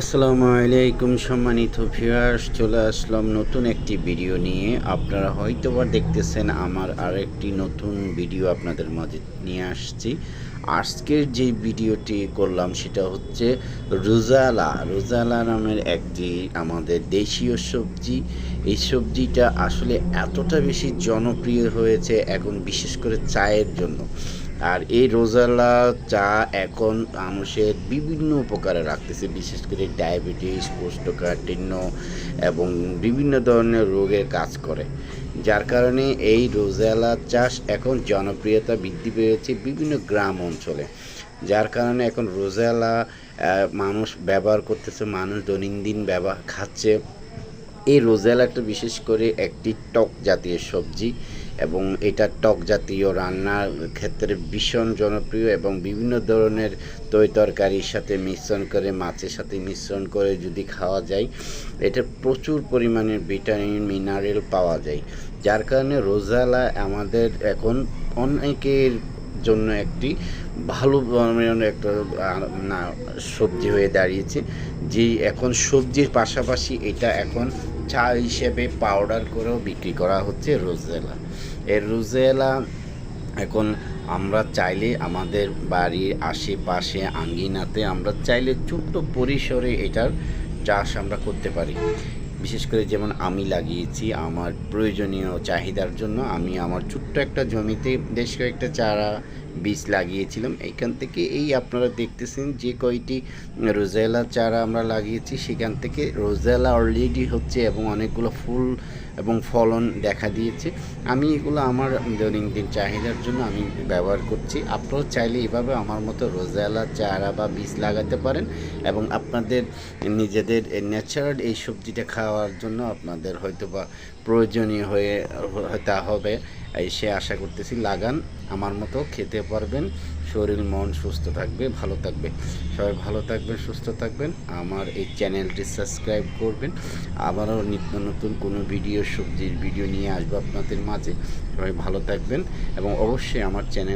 আসসালামু আলাইকুম সম্মানিত ভিউয়ার্স চলে আসলাম নতুন একটি ভিডিও নিয়ে। আপনারা হয়তো বা দেখতেছেন আমার আরেকটি নতুন ভিডিও আপনাদের মাঝে নিয়ে আসছি। আজকের যে ভিডিওটি করলাম সেটা হচ্ছে রোজালা। রোজালা নামের একটি আমাদের দেশীয় সবজি। এই সবজিটা আসলে এতটা বেশি জনপ্রিয় হয়েছে এখন বিশেষ করে চায়ের জন্য। আর এই রোজালা চা এখন মানুষের বিভিন্ন উপকারে রাখতেছে, বিশেষ করে ডায়াবেটিস, কোষ্ঠকাঠিন্য এবং বিভিন্ন ধরনের রোগের কাজ করে। যার কারণে এই রোজালা চাষ এখন জনপ্রিয়তা বৃদ্ধি পেয়েছে বিভিন্ন গ্রাম অঞ্চলে। যার কারণে এখন রোজালা মানুষ ব্যবহার করতেছে, মানুষ দৈনন্দিন ব্যবহার খাচ্ছে। এই রোজেলাটা বিশেষ করে একটি টক জাতীয় সবজি। এবং এটা টক জাতীয় রান্নার ক্ষেত্রে ভীষণ জনপ্রিয় এবং বিভিন্ন ধরনের তৈ তরকারির সাথে মিশ্রণ করে, মাছের সাথে মিশ্রণ করে যদি খাওয়া যায় এটা প্রচুর পরিমাণে ভিটামিন, মিনারেল পাওয়া যায়। যার কারণে রোজালা আমাদের এখন অনেকের জন্য একটি ভালো একটা সবজি হয়ে দাঁড়িয়েছে। যে এখন সবজির পাশাপাশি এটা এখন চা হিসেবে পাউডার করেও বিক্রি করা হচ্ছে রোজেলা। এর রোজেলা এখন আমরা চাইলে আমাদের বাড়ির আশেপাশে আঙ্গিনাতে আমরা চাইলে ছোট্ট পরিসরে এটার চাষ আমরা করতে পারি। বিশেষ করে যেমন আমি লাগিয়েছি আমার প্রয়োজনীয় চাহিদার জন্য আমি আমার ছোট্ট একটা জমিতে বেশ কয়েকটা চারা, বীজ লাগিয়েছিলাম। এইখান থেকে এই আপনারা দেখতেছেন যে কয়টি রোজেলা চারা আমরা লাগিয়েছি। সেখান থেকে রোজেলা অলরেডি হচ্ছে এবং অনেকগুলো ফুল এবং ফলন দেখা দিয়েছে। আমি এগুলো আমার দৈনন্দিন চাহিদার জন্য আমি ব্যবহার করছি। আপনারাও চাইলে এভাবে আমার মতো রোজেলা চারা বা বীজ লাগাতে পারেন এবং আপনাদের নিজেদের ন্যাচারাল এই সবজিটা খাওয়ার জন্য আপনাদের হয়তো বা প্রয়োজনীয় হয়ে হতে হবে। এই সে আশা করতেছি লাগান, আমার মতো খেতে পারবেন, শরীর মন সুস্থ থাকবে, ভালো থাকবে। সবাই ভালো থাকবেন, সুস্থ থাকবেন। আমার এই চ্যানেলটি সাবস্ক্রাইব করবেন। আবারও নিত্য নতুন কোনো ভিডিও, সবজির ভিডিও নিয়ে আসব আপনাদের মাঝে। সবাই ভালো থাকবেন এবং অবশ্যই আমার চ্যানেল